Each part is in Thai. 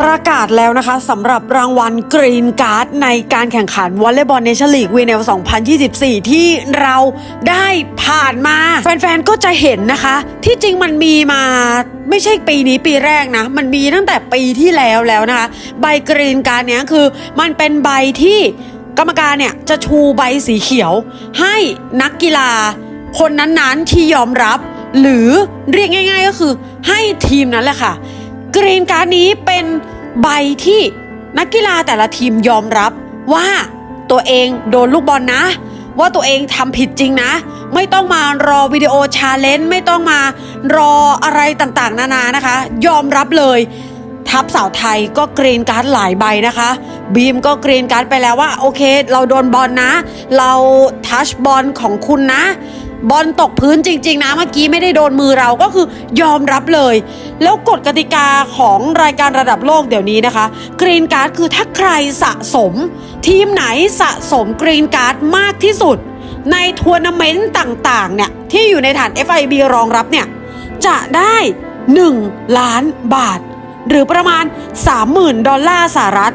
ประกาศแล้วนะคะสำหรับรางวัลกรีนการ์ดในการแข่งขันวอลเลย์บอลเนชั่นลีกวีเนล2024 ที่เราได้ผ่านมา แฟนๆ ก็จะเห็นนะคะ ที่จริงมันมีมาไม่ใช่ปีนี้ปีแรกนะ มันมีตั้งแต่ปีที่แล้วแล้วนะคะ ใบกรีนการ์ดเนี้ยคือมันเป็นใบที่กรรมการเนี่ยจะชูใบสีเขียว ให้นักกีฬา คนนั้นๆที่ยอมรับ หรือเรียกง่าย ๆ ก็คือให้ทีมนั้นแหละค่ะ กรีนการ์ดนี้เป็นใบที่นักกีฬาแต่ละทีมยอมรับว่าตัวเองโดนลูกบอลนะ ว่าตัวเองทำผิดจริงนะ ไม่ต้องมารอวิดีโอชาเลนจ์ไม่ต้องมารออะไรต่างๆ นานานะคะ ยอมรับเลย ทัพสาวไทยก็กรีนการ์ดหลายใบนะคะ บีมก็กรีนการ์ดไปแล้วว่า โอเค เราโดนบอลนะ เราทัชบอลของคุณนะ บอลตกพื้นจริง ๆ นะเมื่อกี้ไม่ได้โดนมือเราก็คือยอมรับเลย แล้วกฎกติกาของรายการระดับโลกเดี๋ยวนี้นะคะกรีนการ์ดคือถ้าใครสะสม ทีมไหนสะสมกรีนการ์ดมากที่สุด ในทัวร์นาเมนต์ต่างๆเนี่ยที่อยู่ในฐาน FIB รองรับเนี่ยจะได้ 1 ล้านบาท หรือประมาณ 30,000 ดอลลาร์สหรัฐ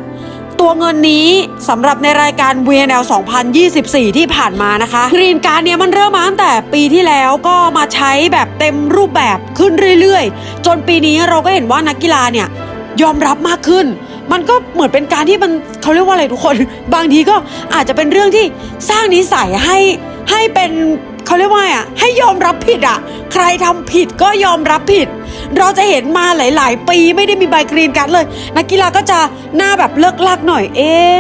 ตัวเงินนี้สำหรับในรายการ VNL 2024 ที่ผ่านมานะคะกรีนการ์ดเนี่ยมันเริ่มมาตั้งแต่ปีที่แล้วก็มาใช้แบบเต็มรูปแบบขึ้นเรื่อยๆ จนปีนี้เราก็เห็นว่านักกีฬาเนี่ยยอมรับมากขึ้น มันก็เหมือนเป็นการที่มันเขาเรียกว่าอะไรทุกคน บางทีก็อาจจะเป็นเรื่องที่สร้างนิสัยให้ให้เป็นเขาเรียกว่าอะให้ยอมรับผิดอะ ใครทำผิดก็ยอมรับผิด เราจะเห็นมาหลาย ๆ ปีไม่ได้มีใบกรีนการ์ดเลย นักกีฬาก็จะหน้าแบบเลิกลักหน่อย เอ๊ะ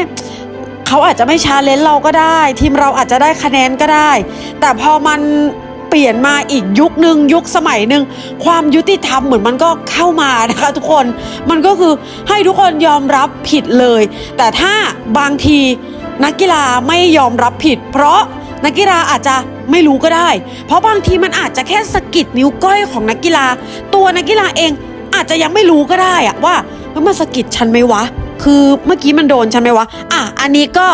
เขาอาจจะไม่ชาเลนจ์เราก็ได้ ทีมเราอาจจะได้คะแนนก็ได้ แต่พอมันเปลี่ยนมาอีกยุคหนึ่งยุคสมัยหนึ่งความยุติธรรมเหมือนมันก็เข้ามานะคะ ทุกคนมันก็คือให้ทุกคนยอมรับผิดเลย แต่ถ้าบางทีนักกีฬาไม่ยอมรับผิด เพราะ นักกีฬาอาจจะไม่รู้ก็ได้ เพราะบางทีมันอาจจะแค่สะกิดนิ้วก้อยของนักกีฬา ตัวนักกีฬาเองอาจจะยังไม่รู้ก็ได้อะว่ามันมันสะกิดฉันไหมวะ คือเมื่อกี้มันโดนฉันไหมวะ อะ อันนี้ก็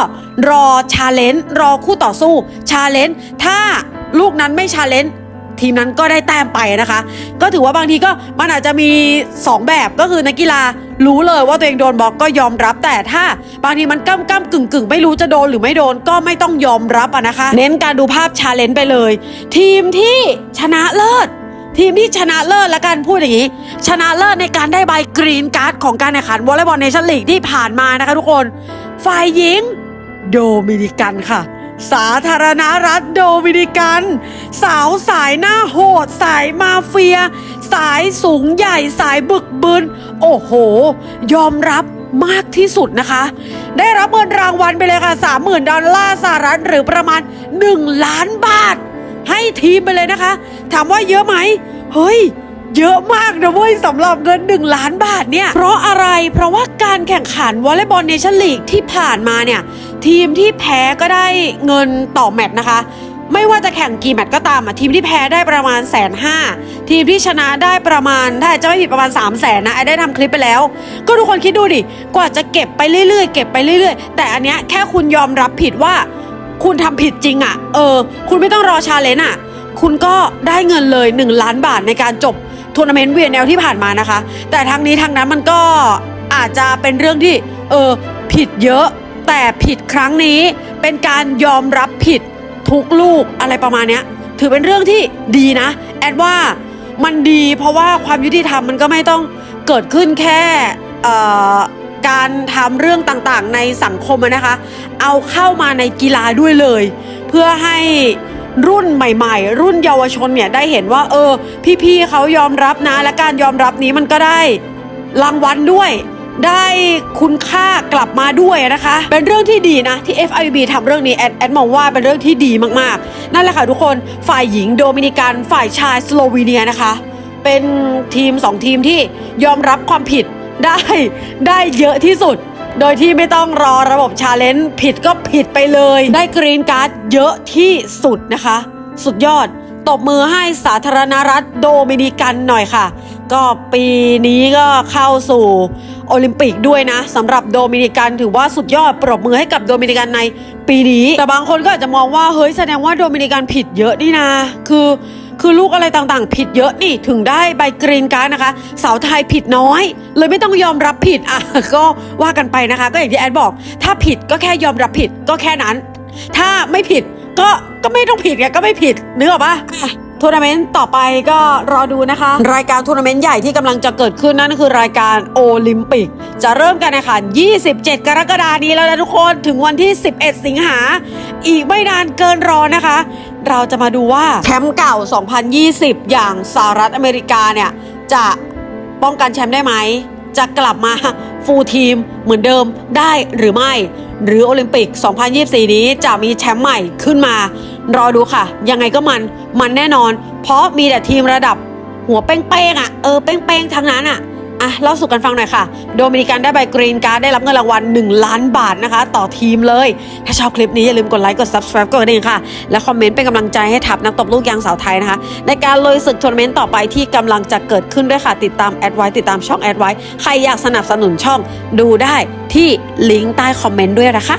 รอชาเลนจ์รอคู่ต่อสู้ชาเลนจ์ถ้าลูกนั้นไม่ชาเลนจ์ ทีมนั้นก็ได้แต้มไปนะคะ ก็ถือว่าบางทีก็มันอาจจะมี 2 แบบก็คือนักกีฬารู้เลยว่าตัวเองโดนบล็อกก็ยอมรับ แต่ถ้าบางทีมันก้ำก้ำกึ่งกึ่งไม่รู้จะโดนหรือไม่โดนก็ไม่ต้องยอมรับอะนะคะ เน้นการดูภาพชาเลนจ์ไปเลย ทีมที่ชนะเลิศทีมที่ชนะเลิศและกันพูดอย่างนี้ ชนะเลิศในการได้ใบกรีนการ์ดของการแข่งขันวอลเลย์บอลเนชั่นลีกที่ผ่านมานะคะทุกคนฝ่ายหญิง โดมินิกันค่ะ สาธารณรัฐโดมินิกัน สาวสายหน้าโหด สายมาเฟีย สายสูงใหญ่สายบึกบึน โอ้โห ยอมรับมากที่สุดนะคะ ได้รับเงินรางวัลไปเลยค่ะ 30,000 ดอลลาร์สหรัฐหรือประมาณ 1 ล้านบาท ให้ทีมไปเลยนะคะ ถามว่าเยอะไหม เฮ้ย เยอะมากนะเว้ยสำหรับเงิน 1 ล้านบาทเนี่ย เพราะอะไรเพราะว่าการแข่งขันวอลเลย์บอลเนชั่นลีกที่ผ่านมาเนี่ย ทีมที่แพ้ก็ได้เงินต่อแมตช์นะคะ ไม่ว่าจะแข่งกี่แมตช์ก็ตามอะทีมที่แพ้ได้ประมาณแสนห้าทีมที่ชนะได้ประมาณถ้าจะไม่ผิดประมาณ3 0 0แสนนะไอ้ได้ทำคลิปไปแล้ว ก็ทุกคนคิดดูดิกว่าจะเก็บไปเรื่อยๆ เก็บไปเรื่อยๆ แต่อันเนี้ยแค่คุณยอมรับผิดว่าคุณทำผิดจริงอะ่ะ เออ คุณไม่ต้องรอชาเลนจ์อะ คุณก็ได้เงินเลย 1 ล้านบาทในการจบ ทัวร์นาเมนต์ VNL ที่ผ่านมานะคะ แต่ทางนี้ทางนั้นมันก็อาจจะเป็นเรื่องที่เออผิดเยอะ แต่ผิดครั้งนี้เป็นการยอมรับผิดทุกลูกอะไรประมาณเนี้ยถือเป็นเรื่องที่ดีนะ แอดว่ามันดีเพราะว่าความยุติธรรมมันก็ไม่ต้องเกิดขึ้นแค่การทำเรื่องต่างๆในสังคมนะคะ เอาเข้ามาในกีฬาด้วยเลย เพื่อให้ รุ่นใหม่ ๆ รุ่นเยาวชนเนี่ยได้เห็นว่า เออ พี่ๆเขายอมรับนะ และการยอมรับนี้มันก็ได้รางวัลด้วยได้คุณค่ากลับมาด้วยนะคะ เป็นเรื่องที่ดีนะ ที่ FIB ทำเรื่องนี้แอดแอดมองว่าเป็นเรื่องที่ดีมากๆ นั่นแหละค่ะทุกคนฝ่ายหญิงโดมินิกันฝ่ายชายสโลวีเนียนะคะ เป็นทีม 2 ทีมที่ยอมรับความผิดได้ได้เยอะที่สุด โดยที่ไม่ต้องรอระบบชาเลนจ์ผิดก็ผิดไปเลย ได้กรีนการ์ดเยอะที่สุดนะคะ สุดยอดตบมือให้สาธารณรัฐโดมินิกันหน่อยค่ะ ก็ปีนี้ก็เข้าสู่โอลิมปิกด้วยนะสำหรับโดมินิกันถือว่าสุดยอดปรบมือให้กับโดมินิกันในปีนี้ แต่บางคนก็อาจจะมองว่าเฮ้ยแสดงว่าโดมินิกันผิดเยอะนี่นะ คือ คือลูกอะไรต่างๆ ผิดเยอะนี่ถึงได้ใบกรีนการ์ดนะคะ สาวไทยผิดน้อย เลยไม่ต้องยอมรับผิดอะก็ว่ากันไปนะคะ ก็อย่างที่แอดบอก ถ้าผิดก็แค่ยอมรับผิดก็แค่นั้น ถ้าไม่ผิดก็ก็ไม่ต้องผิดไงก็ไม่ผิดนึกออกปะทัวร์นาเมนต์ต่อไปก็รอดูนะคะ รายการทัวร์นาเมนต์ใหญ่ที่กำลังจะเกิดขึ้นนั่นคือรายการโอลิมปิก จะเริ่มกันนะคะ27 กรกฎานี้แล้วนะทุกคนถึงวันที่ 11 สิงหา อีกไม่นานเกินรอนะคะ เราจะมาดูว่าแชมป์เก่า 2020 อย่างสหรัฐอเมริกาเนี่ย จะป้องกันแชมป์ได้ไหม จะกลับมาฟูลทีมเหมือนเดิมได้หรือไม่ หรือโอลิมปิก 2024 นี้จะมีแชมป์ใหม่ขึ้นมา รอดูค่ะ ยังไงก็มันมันแน่นอน เพราะมีแต่ทีมระดับหัวเป้งๆอะเออเป้งๆทั้งนั้นอะ อะเล่าสู่กันฟังหน่อยค่ะ โดมินิกันได้ใบกรีนการ์ดได้รับเงินรางวัล 1 ล้านบาทนะคะ ต่อทีมเลย ถ้าชอบคลิปนี้อย่าลืมกดไลค์กด subscribe กดกระดิ่งค่ะ และคอมเมนต์เป็นกำลังใจให้ทัพนักตบลูกยางสาวไทยนะคะ ในการลุยศึกทัวร์นาเมนต์ต่อไปที่กำลังจะเกิดขึ้นด้วยค่ะ ติดตามแอดไว้ติดตามช่องแอดไว้ใครอยากสนับสนุนช่องดูได้ที่ลิงก์ใต้คอมเมนต์ด้วยนะคะ